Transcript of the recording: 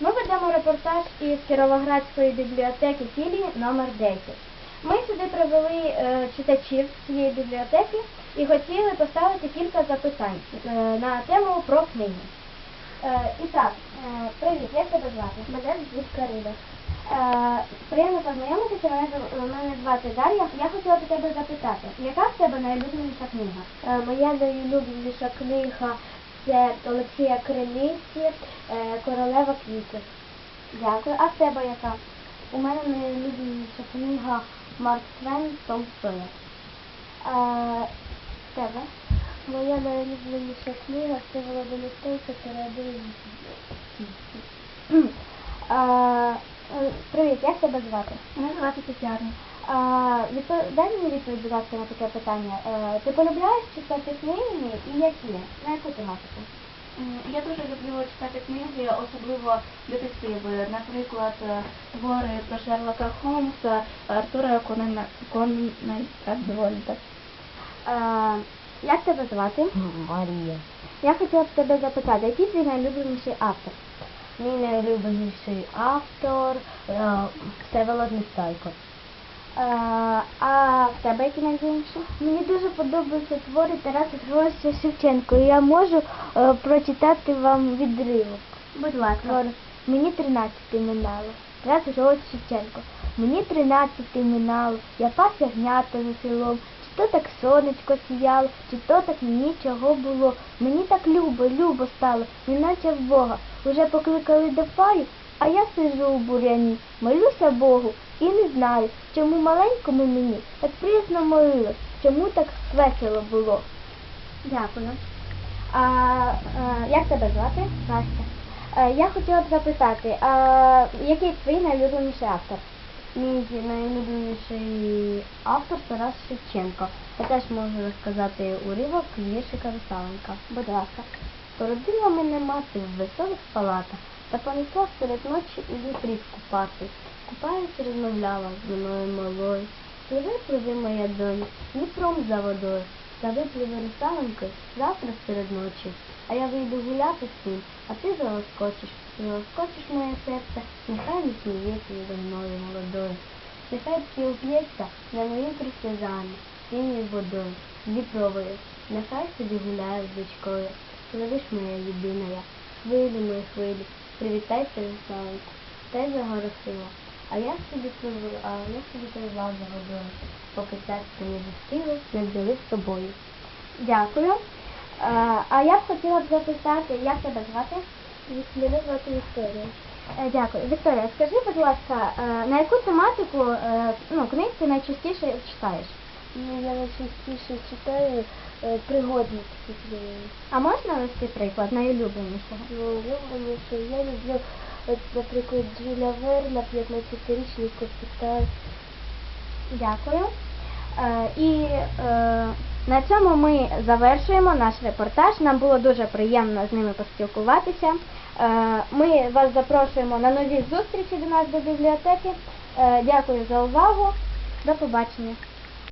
Ми ведемо репортаж із Кіровоградської бібліотеки філії номер 10. Ми сюди привели е, читачів цієї бібліотеки і хотіли поставити кілька запитань е, на тему про книги. Е, і так, привіт, як тебе звати? Мене звуть Карина. Приємно познайомитися, мене, мене звати Дар'я. Я хотіла б тебе запитати, яка в тебе найулюбленіша книга? Моя найулюбленіша книга це Олексія Криниці е, Королева квітів. Дякую. А в тебе яка? У мене найулюбленіша книга Марк Твен Том Сойер. Е, в тебе? Моя найулюбленіша книга це Володимир. Е, е, привіт, як тебе звати? Мене звати Тетяна. Дай мені відповідь, будь ласка, на таке питання. Е, ти полюбляєш читати книги і які? На яку тематику? Я дуже люблю читати книги, особливо детективи. Наприклад, е, твори про Шерлока Холмса, Артура Конана Конайта Е, як тебе звати? Марія. Я хотіла б тебе запитати, який твій найулюбленіший автор? Мій найулюбленіший автор Всеволод Нестайко. А в тебе який найулюбленіший? Мені дуже подобаються твори Тараса Григоровича Шевченко. І я можу е, прочитати вам відривок. Будь ласка. Твор. Мені 13 минало. Тарас Григорович Шевченко. Мені 13 минало. Я пас ягнята за селом. Чи то так сонечко сіяло, чи то так мені чого було. Мені так любо, любо стало, неначе в Бога. Уже покликали до фаю, а я сижу у буряні, молюся Богу і не знаю, чому маленькому мені так приязно молилось, чому так весело було. Дякую. А, е, як тебе звати? Настя. Е, я хотіла б запитати, а, який твій найулюбленіший автор? Мій найулюбленіший автор Тарас Шевченко. Я теж можу розказати уривок віршика Русаленка. Будь ласка. Породила мене мати в веселих палатах та понесла серед ночі у Дніпрі купати. Купаючи, розмовляла з мною малою. Пливи, пливи, моя доня, Дніпром за водою. Та випливе русаленькою завтра серед ночі. А я вийду гуляти з ним, а ти залоскочиш. Залоскочиш моє серце, нехай не сміється зі мною молодою. Нехай всі уп'ється на мої присязання, синьою водою, Дніпровою. Нехай собі гуляє з дочкою. Пливиш моя єдина я, хвилі мої хвилі, привітайся веселенько, та й загоросила. А я собі пливу, а я собі пливла за водою, поки серце не застило, не взяли з собою. Дякую. А я б хотіла б запитати, як тебе звати? Мене звати Вікторія. Е, Дякую. Вікторія, скажи, будь ласка, е, на яку тематику е, ну, книг ти найчастіше читаєш? Ну, я найчастіше читаю пригодні такі. А можна навести приклад найулюбленішого? Ну, улюбленіше я люблю, от, наприклад, Джуля Верна, 15-річний капітан. Дякую. Е, і е, на цьому ми завершуємо наш репортаж. Нам було дуже приємно з ними поспілкуватися. Е, ми вас запрошуємо на нові зустрічі до нас до бібліотеки. Е, дякую за увагу. До побачення.